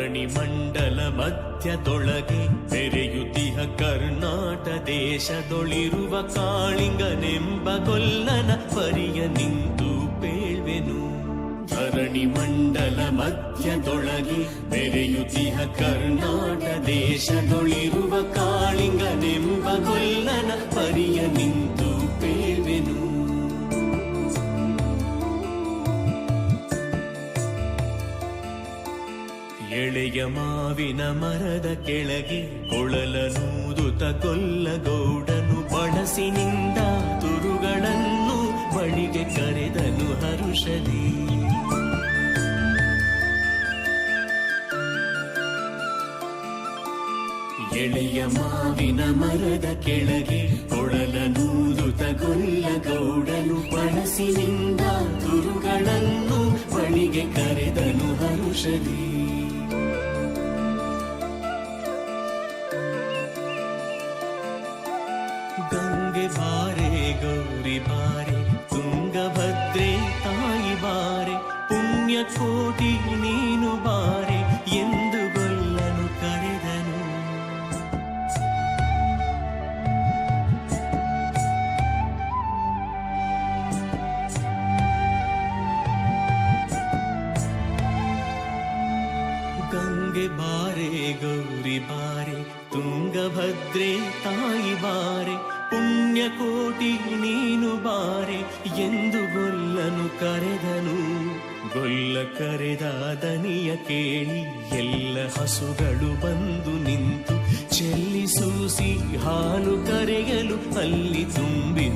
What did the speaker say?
ಧರಣಿ ಮಂಡಲ ಮಧ್ಯದೊಳಗೆ ಬೆರೆಯುತಿಹ ಕರ್ನಾಟ ದೇಶದೊಳಿರುವ ಕಾಳಿಂಗನೆಂಬ ಗೊಲ್ಲನ ಪರಿಯ ನಿಂತು ಪೇಳ್ವೆನು. ಧರಣಿ ಮಂಡಲ ಮಧ್ಯದೊಳಗೆ ಬೆರೆಯುತಿಹ ಕರ್ನಾಟ ದೇಶದೊಳಿರುವ ಎಳೆಯ ಮಾವಿನ ಮರದ ಕೆಳಗೆ ಕೊಳಲನೂದುತ ಕೊಲ್ಲಗೌಡನು ಬಳಸಿನಿಂದ ತುರುಗಳನ್ನು ಬಳಿಗೆ ಕರೆದನು ಹರುಷದಿ ಎಳೆಯ ಮಾವಿನ ಮರದ ಕೆಳಗೆ ಕೊಳಲನೂದುತ ಕೊಲ್ಲಗೌಡನು ಬಳಸಿನಿಂದ ತುರುಗಳನ್ನು ಬಳಿಗೆ ಕರೆದನು ಹರುಷದಿ ಗಂಗೆ ಬಾರೆ ಗೌರಿ ಬಾರೆ ತುಂಗಭದ್ರೆ ತಾಯಿ ಬಾರೆ ಪುಣ್ಯ ಕೋಟಿ ನೀನು ಬಾರೆ ಎಂದು ಗೊಲ್ಲನು ಕರೆದನು ಗಂಗೆ ಬಾರೆ ಗೌರಿ ಬಾರೆ ತುಂಗಭದ್ರೆ ತಾಯಿ ಬಾರೆ ಪುಣ್ಯ ಕೋಟಿ ನೀನು ಬಾರೆ ಎಂದು ಗೊಲ್ಲನು ಕರೆದನು. ಗೊಲ್ಲ ಕರೆದ ದನಿಯ ಕೇಳಿ ಎಲ್ಲ ಹಸುಗಳು ಬಂದು ನಿಂತು ಚೆಲ್ಲಿ ಸೂಸಿ ಹಾಲು ಕರೆಯಲು ಅಲ್ಲಿ ತುಂಬಿ